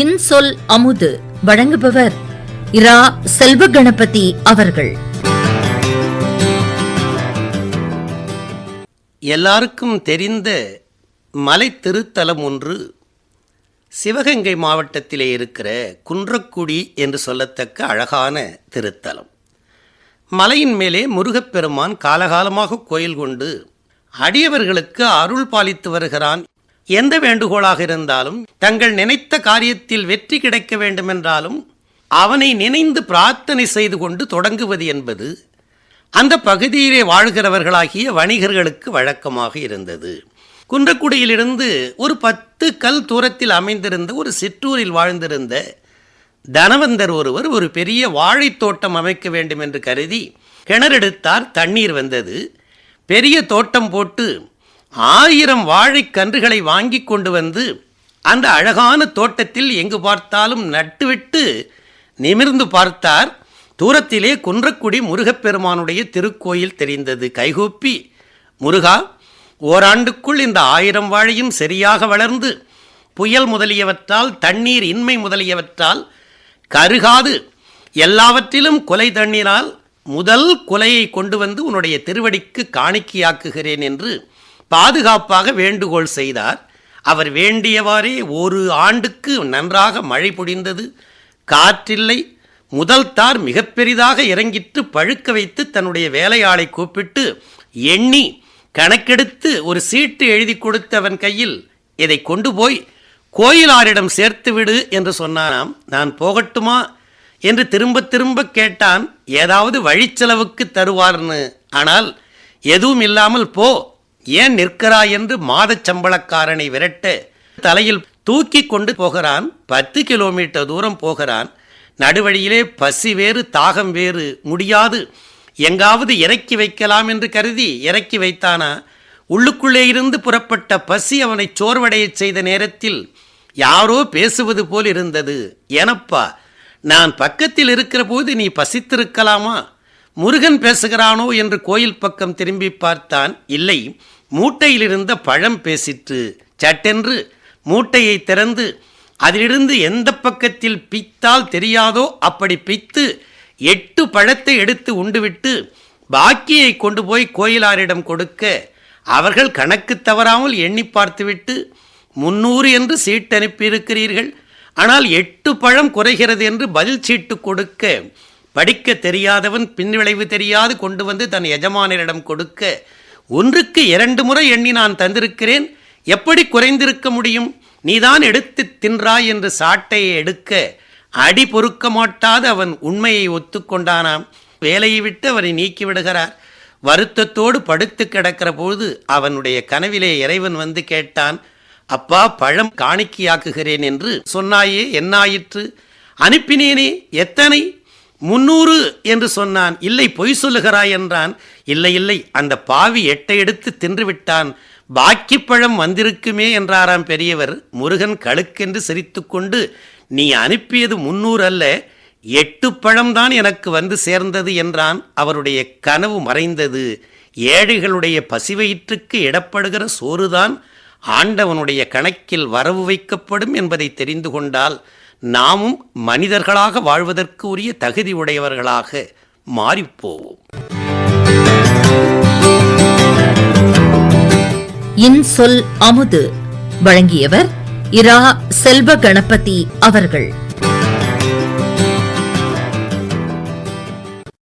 இன்சொல் அமுது. வழங்குபவர் இரா செல்வ கணபதி அவர்கள். எல்லாருக்கும் தெரிந்த மலை திருத்தலம் ஒன்று சிவகங்கை மாவட்டத்திலே இருக்கிற குன்றக்குடி என்று சொல்லத்தக்க அழகான திருத்தலம். மலையின் மேலே முருகப்பெருமான் காலகாலமாக கோயில் கொண்டு அடியவர்களுக்கு அருள் பாலித்து வருகிறான் எந்த வேண்டுகோளாக இருந்தாலும் தங்கள் நினைத்த காரியத்தில் வெற்றி கிடைக்க வேண்டுமென்றாலும் அவனை நினைந்து பிரார்த்தனை செய்து கொண்டு தொடங்குவது என்பது அந்த பகுதியிலே வாழ்கிறவர்களாகிய வணிகர்களுக்கு வழக்கமாக இருந்தது. குன்றக்குடியிலிருந்து ஒரு பத்து கல் தூரத்தில் அமைந்திருந்த ஒரு சிற்றூரில் வாழ்ந்திருந்த தனவந்தர் ஒருவர் ஒரு பெரிய வாழைத் தோட்டம் அமைக்க வேண்டும் என்று கருதி கிணறெடுத்தார் தண்ணீர் வந்தது. பெரிய தோட்டம் போட்டு ஆயிரம் வாழைக் கன்றுகளை வாங்கி கொண்டு வந்து அந்த அழகான தோட்டத்தில் எங்கு பார்த்தாலும் நட்டுவிட்டு நிமிர்ந்து பார்த்தார். தூரத்திலே குன்றக்குடி முருகப்பெருமானுடைய திருக்கோயில் தெரிந்தது. கைகூப்பி முருகா ஓராண்டுக்குள் இந்த ஆயிரம் வாழையும் சரியாக வளர்ந்து புயல் முதலியவற்றால் தண்ணீர் இன்மை முதலியவற்றால் கருகாது. எல்லாவற்றிலும் கொலை தண்ணீரால் முதல் கொலையை கொண்டு வந்து உன்னுடைய திருவடிக்கு காணிக்கையாக்குகிறேன் என்று பாதுகாப்பாக வேண்டுகோள் செய்தார். அவர் வேண்டியவாறே ஒரு ஆண்டுக்கு நன்றாக மழை பொழிந்தது. காற்றில்லை. முதல் தார் மிக பெரிதாக இறங்கிட்டு பழுக்க வைத்து தன்னுடைய வேலையாளை கூப்பிட்டு எண்ணி கணக்கெடுத்து ஒரு சீட்டு எழுதி கொடுத்து அவன் கையில் இதை கொண்டு போய் கோயிலாரிடம் சேர்த்து விடு என்று சொன்னானாம் நான் போகட்டுமா? என்று திரும்ப திரும்ப கேட்டான். ஏதாவது வழிச்செலவுக்கு தருவார்னு. ஆனால் எதுவும் இல்லாமல் போ. ஏன் நிற்கிறாய் என்று மாதச் சம்பளக்காரனை விரட்ட தலையில் தூக்கி கொண்டு போகிறான் பத்து கிலோமீட்டர் தூரம் போகிறான் நடுவழியிலே பசி வேறு தாகம் வேறு முடியாது. எங்காவது இறக்கி வைக்கலாம் என்று கருதி இறக்கி வைத்தானா? உள்ளுக்குள்ளே இருந்து புறப்பட்ட பசி அவனை சோர்வடையச் செய்த நேரத்தில் யாரோ பேசுவது போல் இருந்தது. எனப்பா நான் பக்கத்தில் இருக்கிற போது நீ பசித்திருக்கலாமா? முருகன் பேசுகிறானோ என்று கோயில் பக்கம் திரும்பி பார்த்தான். இல்லை மூட்டையில் இருந்த பழம் பேசிற்று. சட்டென்று மூட்டையை திறந்து அதிலிருந்து எந்த பக்கத்தில் பித்தால் தெரியாதோ அப்படி பித்து எட்டு பழத்தை எடுத்து உண்டுவிட்டு பாக்கியை கொண்டு போய் கோயிலாரிடம் கொடுக்க அவர்கள் கணக்கு தவறாமல் எண்ணி பார்த்துவிட்டு முன்னூறு என்று சீட்டு அனுப்பியிருக்கிறீர்கள் ஆனால் எட்டு பழம் குறைகிறது என்று பதில் சீட்டு கொடுக்க படிக்க தெரியாதவன் பின்விளைவு தெரியாது கொண்டு வந்து தன் எஜமானரிடம் கொடுக்க. ஒன்றுக்கு இரண்டு முறை எண்ணி நான் தந்திருக்கிறேன். எப்படி குறைந்திருக்க முடியும்? நீதான் எடுத்து தின்றாய் என்று சாட்டையை எடுக்க. அடி பொறுக்க மாட்டாது அவன் உண்மையை ஒத்துக்கொண்டானாம். வேலையை விட்டு அவனை நீக்கி விடுகிறார். வருத்தத்தோடு படுத்து கிடக்கிற பொழுது அவனுடைய கனவிலே இறைவன் வந்து கேட்டான் அப்பா பழம் காணிக்கையாக்குகிறேன் என்று சொன்னாயே என்னாயிற்று? அனுப்பினேனே எத்தனை? முன்னூறு என்று சொன்னான். இல்லை பொய் சொல்லுகிறாய் என்றான். இல்லை இல்லை அந்த பாவி எட்டை எடுத்து தின்று விட்டான் பாக்கி பழம் வந்திருக்குமே என்றாராம் பெரியவர். முருகன் கழுக்கென்று சிரித்துக்கொண்டு நீ அனுப்பியது முன்னூறு அல்ல எட்டு பழம்தான் எனக்கு வந்து சேர்ந்தது என்றான். அவருடைய கனவு மறைந்தது. ஏழைகளுடைய பசிவயிற்றுக்கு இடப்படுகிற சோறுதான் ஆண்டவனுடைய கணக்கில் வரவு வைக்கப்படும் என்பதை தெரிந்து கொண்டால் நாமும் மனிதர்களாக வாழ்வதற்கு உரிய தகுதி உடையவர்களாக மாறிப்போவோம். இன்சொல் அமுது. வழங்கியவர் இரா செல்வ கணபதி அவர்கள்.